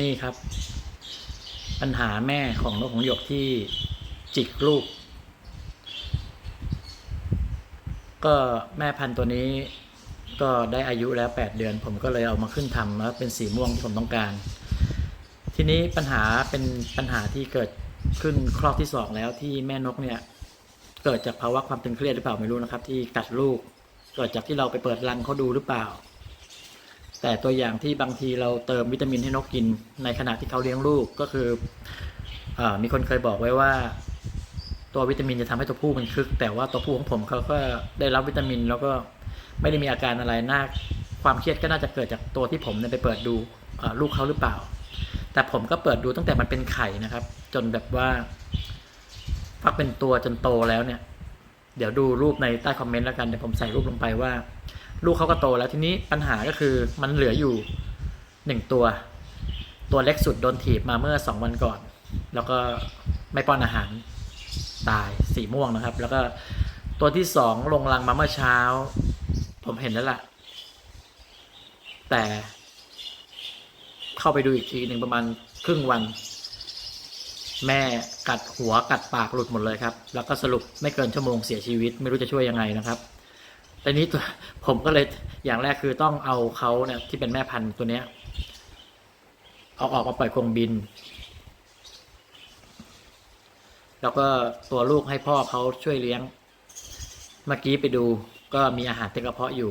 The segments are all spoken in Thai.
นี่ครับ ปัญหาแม่ของนกของหยกที่จิกลูก ก็แม่พันธุ์ตัวนี้ก็ได้อายุแล้ว 8 เดือน ผมก็เลยเอามาขึ้นทำแล้วเป็นสีม่วงที่ผมต้องการ ทีนี้ปัญหาเป็นปัญหาที่เกิดขึ้นครอบที่สองแล้วที่แม่นกเนี่ย เกิดจากภาวะความตึงเครียดหรือเปล่าไม่รู้นะครับ ที่กัดลูก เกิดจากที่เราไปเปิดรังเขาดูหรือเปล่า แต่ตัวอย่างที่บางทีเราเติมวิตามินให้นกกิน ในขณะที่เขาเลี้ยงลูกก็คืออมีคนเคยบอกไว้ว่า ตัววิตามินจะทำให้ตัวผู้มันคึก แต่ว่าตัวผู้ของผมเขาก็ได้รับวิตามิน แล้วก็ไม่ได้มีอาการอะไรน่าความเครียดก็น่าจะเกิดจากตัวที่ผมไปเปิดดูลูกเขาหรือเปล่า แต่ผมก็เปิดดูตั้งแต่มันเป็นไข่นะครับ จนแบบว่าพักเป็นตัวจนโตแล้วเนี่ย เดี๋ยวดูรูปในใต้คอมเมนต์แล้วกันเดี๋ยวผมใส่รูปลงไปว่า ลูกเขาก็โตแล้วทีนี้ปัญหาก็คือมันเหลืออยู่หนึ่งตัว ตัวเล็กสุดโดนถีบมาเมื่อสองวันก่อน แล้วก็ไม่ป้อนอาหารตายสีม่วงนะครับ แล้วก็ตัวที่สองลงรังมาเมื่อเช้า ผมเห็นแล้วล่ะ แต่เข้าไปดูอีกทีหนึ่งประมาณครึ่งวัน แม่กัดหัวกัดปากหลุดหมดเลยครับ แล้วก็สรุปไม่เกินชั่วโมงเสียชีวิตไม่รู้จะช่วยยังไงนะครับแต่นี้ตัวผมก็เลยอย่างแรกคือต้องเอาเขาเนี่ยที่เป็นแม่พันธุ์ตัวเนี้ยเอาออกมาปล่อยกรงบิน แล้วก็ตัวลูกให้พ่อเขาช่วยเลี้ยง เมื่อกี้ไปดูก็มีอาหารเต็มกระเพาะอยู่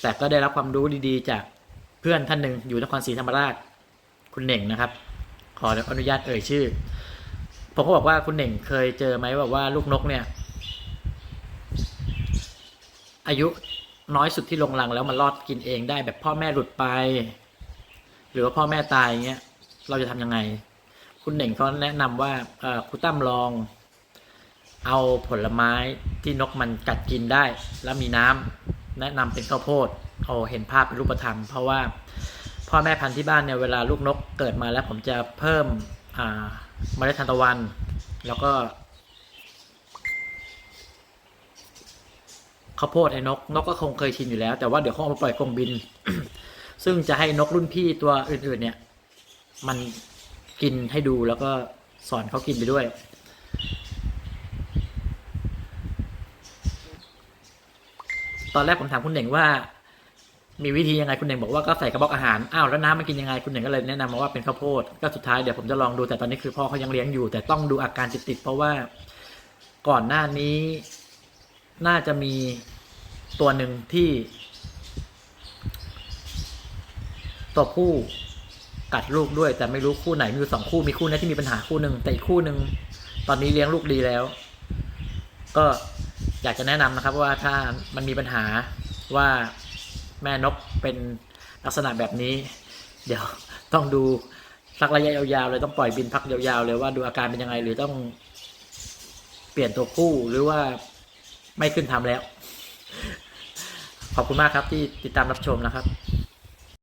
แต่ก็ได้รับความรู้ดีๆ จากเพื่อนท่านหนึ่งอยู่นครศรีธรรมราชคุณเหน่งนะครับ ขออนุญาตเอ่ยชื่อ ผมก็บอกว่าคุณเหน่งเคยเจอไหมแบบว่าลูกนกเนี่ย อายุน้อยสุดที่ลงรังแล้วมันรอดกินเองได้แบบพ่อแม่หลุดไป หรือว่าพ่อแม่ตายเงี้ยเราจะทำยังไง คุณเหน่งเขาแนะนำว่าเอคุณตั้มลอง เอาผลไม้ที่นกมันกัดกินได้ แล้วมีน้ำแนะนำเป็นข้าวโพดเอเห็นภาพเป็นรูปธรรม เพราะว่าพ่อแม่พันธุ์ที่บ้านเนี่ยเวลาลูกนกเกิดมาแล้วผมจะเพิ่มอ่า เมล็ดทานตะวัน แล้วก็ข้าวโพดไอ้นก นกก็คงเคยชินอยู่แล้ว แต่ว่าเดี๋ยวเขาเอามาปล่อยกรงบิน ซึ่งจะให้นกรุ่นพี่ตัวอื่น ๆ เนี่ย มันกินให้ดูแล้วก็สอนเขากินไปด้วย ตอนแรกผมถามคุณเหน่งว่า มีวิธียังไงคุณเหน่งบอกว่าก็ใส่กระบอกอาหารอ้าวแล้วน้ำมันกินยังไงคุณเหน่งก็เลยแนะนำมาว่าเป็นข้าวโพดก็สุดท้ายเดี๋ยวผมจะลองดูแต่ตอนนี้คือพ่อเขายังเลี้ยงอยู่ แต่ต้องดูอาการติดๆเพราะว่าก่อนหน้านี้น่าจะมีตัวหนึ่งที่ ตัวผู้กัดลูกด้วย แต่ไม่รู้คู่ไหนมีอยู่สองคู่มีคู่นี้ที่มีปัญหาคู่หนึ่งแต่อีกคู่หนึ่งตอนนี้เลี้ยงลูกดีแล้ว ก็อยากจะแนะนำนะครับว่าถ้ามันมีปัญหาว่า แม่นกเป็นลักษณะแบบนี้ เดี๋ยวต้องดูสักระยะยาวๆเลยต้องปล่อยบินพักยาวๆเลยว่าดูอาการเป็นยังไงหรือต้องเปลี่ยนตัวคู่หรือว่าไม่ขึ้นทำแล้ว ขอบคุณมากครับที่ติดตามรับชมนะครับ